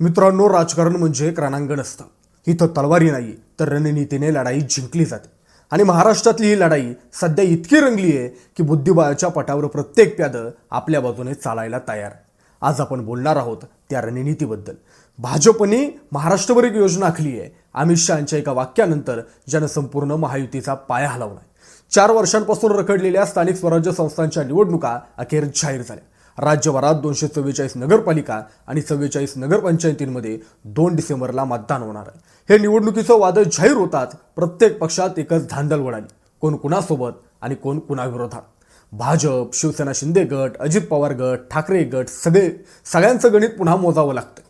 मित्रांनो राजकारण म्हणजे एक रणांगण असतं. इथं तलवारी नाही तर रणनीतीने लढाई जिंकली जाते. आणि महाराष्ट्रातली ही लढाई सध्या इतकी रंगली आहे की बुद्धिबळाच्या पटावर प्रत्येक प्यादं आपल्या बाजूने चालायला तयार. आज आपण बोलणार आहोत त्या रणनीतीबद्दल. भाजपने महाराष्ट्रभर एक योजना आखली आहे. अमित शहाच्या एका वाक्यानंतर ज्यानं संपूर्ण महायुतीचा पाया हलवला चार वर्षांपासून रखडलेल्या स्थानिक स्वराज्य संस्थांच्या निवडणुका अखेर जाहीर झाल्या. राज्यभरात दोनशे चव्वेचाळीस नगरपालिका आणि चव्वेचाळीस नगरपंचायतींमध्ये दोन डिसेंबरला मतदान होणार. आहे हे निवडणुकीचं वादळ जाहीर होताच प्रत्येक पक्षात एकच धांदल उडाली कोण कुणासोबत आणि कोण कुणाविरोधात? भाजप शिवसेना शिंदे गट अजित पवार गट ठाकरे गट सगळे सगळ्यांचं गणित पुन्हा मोजावं लागतं.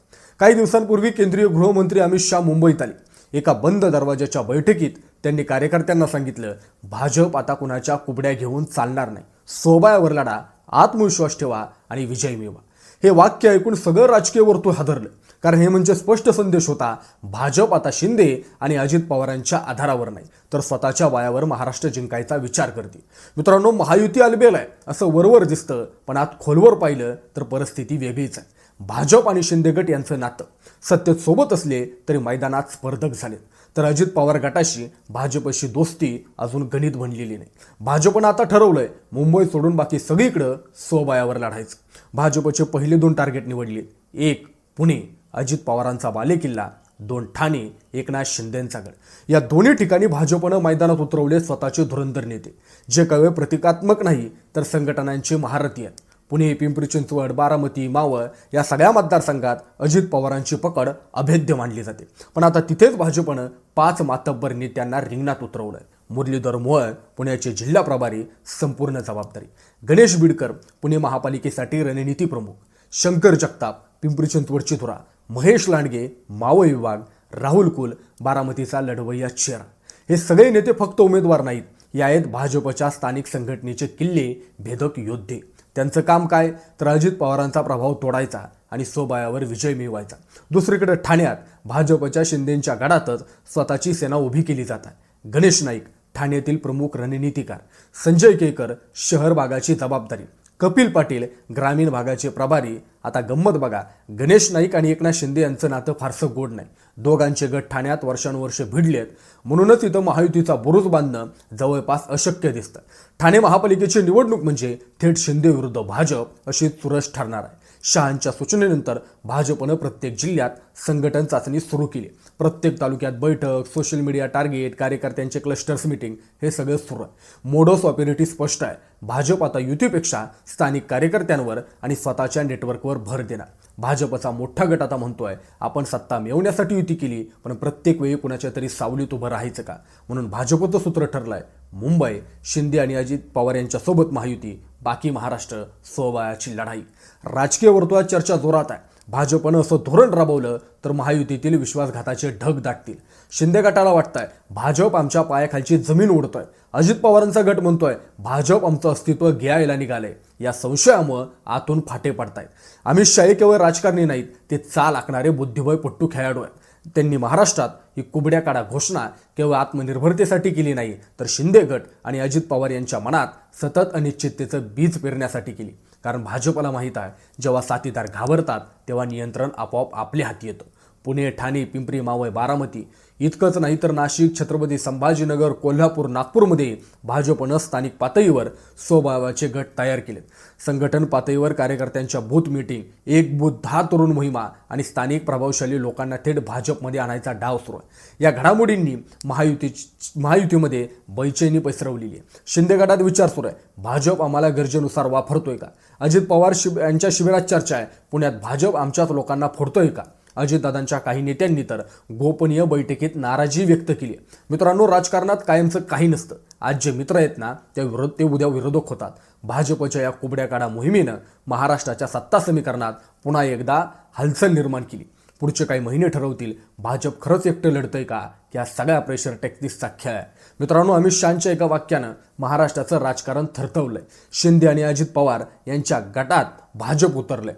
काही दिवसांपूर्वी केंद्रीय गृहमंत्री अमित शहा मुंबईत आले. एका बंद दरवाजाच्या बैठकीत त्यांनी कार्यकर्त्यांना सांगितलं भाजप आता कुणाच्या कुबड्या घेऊन चालणार नाही. सोबायावर लढा आत्मविश्वास ठेवा आणि विजय मिळवा. हे वाक्य ऐकून सगळं राजकीय वर्तुळ हादरलं. कारण हे म्हणजे स्पष्ट संदेश होता भाजप आता शिंदे आणि अजित पवारांच्या आधारावर नाही तर स्वतःच्या वायावर महाराष्ट्र जिंकायचा विचार करते मित्रांनो महायुती अलबेल आहे असं वरवर दिसतं पण आत खोलवर पाहिलं तर परिस्थिती वेगळीच आहे. भाजप आणि शिंदे गट यांचं नातं सत्तेत सोबत असले तरी मैदानात स्पर्धक झालेत. तर अजित पवार गटाशी भाजपशी दोस्ती अजून गणित बनलेली नाही. भाजपनं आता ठरवलंय मुंबई सोडून बाकी सगळीकडं स्वबयावर लढायचं. भाजपचे पहिले दोन टार्गेट निवडले. एक पुणे. अजित पवारांचा बालेकिल्ला. दोन ठाणे. एकनाथ शिंदेंचा गड या दोन्ही ठिकाणी भाजपनं मैदानात उतरवले स्वतःचे धुरंधर नेते. जे कवे प्रतिकात्मक नाही तर संघटनांचे महारथी आहेत. पुणे पिंपरी चिंचवड बारामती मावळ या सगळ्या मतदारसंघात अजित पवारांची पकड अभेद्य मानली जाते. पण आता तिथेच भाजपनं पाच मातब्बर नेत्यांना रिंगणात उतरवलंय. मुरलीधर मोहोळ पुण्याचे जिल्हा प्रभारी संपूर्ण जबाबदारी. गणेश बिडकर पुणे महापालिकेसाठी रणनीती प्रमुख. शंकर जगताप पिंपरी चिंचवडची धुरा महेश लांडगे मावळ विभाग. राहुल कुल बारामतीचा लढवय्या चेहरा. हे सगळे नेते फक्त उमेदवार नाहीत. या आहेत भाजपच्या स्थानिक संघटनेचे किल्ले भेदक योद्धे. त्यांचं काम काय? तर अजित पवारांचा प्रभाव तोडायचा आणि सोबायावर विजय मिळवायचा. दुसरीकडे ठाण्यात भाजपच्या शिंदेच्या गडातच स्वतःची सेना उभी केली जात आहे. गणेश नाईक ठाण्यातील प्रमुख रणनीतिकार. संजय केकर शहर भागाची जबाबदारी. कपिल पाटील ग्रामीण भागाचे प्रभारी. आता गंमत बघा. गणेश नाईक आणि एकनाथ शिंदे यांचं नातं फारसं गोड नाही. दोघांचे गट ठाण्यात वर्षानुवर्षे भिडलेत. म्हणूनच इथं महायुतीचा बुरुज बांधणं जवळपास अशक्य दिसतं. ठाणे महापालिकेची निवडणूक म्हणजे थेट शिंदे विरुद्ध भाजप अशी चुरस ठरणार आहे. शहांच्या सूचनेनंतर भाजपनं प्रत्येक जिल्ह्यात संघटन चाचणी सुरू केली. प्रत्येक तालुक्यात बैठक सोशल मीडिया टार्गेट कार्यकर्त्यांचे क्लस्टर्स मिटिंग हे सगळं सुरू. आहे मोडोस ऑपरेटिव्ह स्पष्ट आहे. भाजप आता युतीपेक्षा स्थानिक कार्यकर्त्यांवर आणि स्वतःच्या नेटवर्कवर भर देणार. भाजपचा मोठा गट आता म्हणतोय. आपण सत्ता मिळवण्यासाठी युती केली पण प्रत्येक वेळी कुणाच्या तरी सावलीत उभं राहायचं का? म्हणून भाजपचं सूत्र ठरलंय मुंबई शिंदे आणि अजित पवार यांच्यासोबत महायुती बाकी महाराष्ट्र सोबायाची लढाई. राजकीय वर्तुळात चर्चा जोरात आहे. भाजपनं असं धोरण राबवलं तर महायुतीतील विश्वासघाताचे ढग दाटतील. शिंदे गटाला वाटतंय भाजप आमच्या पायाखालची जमीन ओढतोय अजित पवारांचा गट म्हणतोय भाजप आमचं अस्तित्व घ्यायला निघालंय. या संशयामुळं आतून फाटे पडतायत. अमित शाही केवळ राजकारणी नाहीत ते चाल आखणारे बुद्धिबळ पट्टू खेळाडू आहेत. त्यांनी महाराष्ट्रात ही कुबड्या काढा घोषणा केवळ आत्मनिर्भरतेसाठी केली नाही तर शिंदे गट आणि अजित पवार यांच्या मनात सतत अनिश्चिततेचं बीज पेरण्यासाठी केली. कारण भाजपला माहीत आहे जेव्हा साथीदार घाबरतात तेव्हा नियंत्रण आपोआप आपल्या हाती येतं. पुणे ठाणे पिंपरी मावळ बारामती. इतकंच नाही तर नाशिक छत्रपती संभाजीनगर कोल्हापूर नागपूरमध्ये भाजपनं स्थानिक पातळीवर स्वभावाचे गट तयार केलेत. संघटन पातळीवर कार्यकर्त्यांच्या बूथ मीटिंग एक बूथ दहा तरुण मोहिमा आणि स्थानिक प्रभावशाली लोकांना थेट भाजपमध्ये आणायचा डाव सुरू आहे. या घडामोडींनी महायुती महायुतीमध्ये बैचैनी पसरवलेली आहे. शिंदे गटात विचार सुरू आहे. भाजप आम्हाला गरजेनुसार वापरतोय का? अजित पवार शिब यांच्या शिबिरात चर्चा आहे. पुण्यात भाजप आमच्याच लोकांना फोडतोय का? अजितदादांच्या काही नेत्यांनी तर गोपनीय बैठकीत नाराजी व्यक्त केली. मित्रांनो राजकारणात कायमचं काही नसतं. आज जे मित्र आहेत ना ते विरोध ते उद्या विरोधक होतात. भाजपच्या या कुबड्या काढा मोहिमेनं महाराष्ट्राच्या सत्ता समीकरणात पुन्हा एकदा हलचल निर्माण केली. पुढचे काही महिने ठरवतील. भाजप खरंच एकटं लढतंय का? या सगळ्या प्रेशर टेक्निक्सचा खेळ आहे. मित्रांनो अमित शहाच्या एका वाक्यानं महाराष्ट्राचं राजकारण थरथवलंय. शिंदे आणि अजित पवार यांच्या गटात भाजप उतरलंय.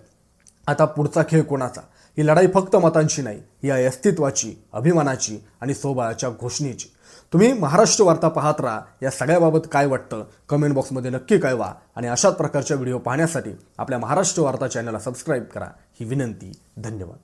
आता पुढचा खेळ कोणाचा? ही लढाई फक्त मतांची नाही ही आहे अस्तित्वाची अभिमानाची आणि सोबळाच्या घोषणेची. तुम्ही महाराष्ट्र वार्ता पाहत राहा या सगळ्याबाबत काय वाटतं कमेंट बॉक्समध्ये नक्की कळवा आणि अशाच प्रकारच्या व्हिडिओ पाहण्यासाठी आपल्या महाराष्ट्र वार्ता चॅनलला सबस्क्राईब करा. ही विनंती धन्यवाद.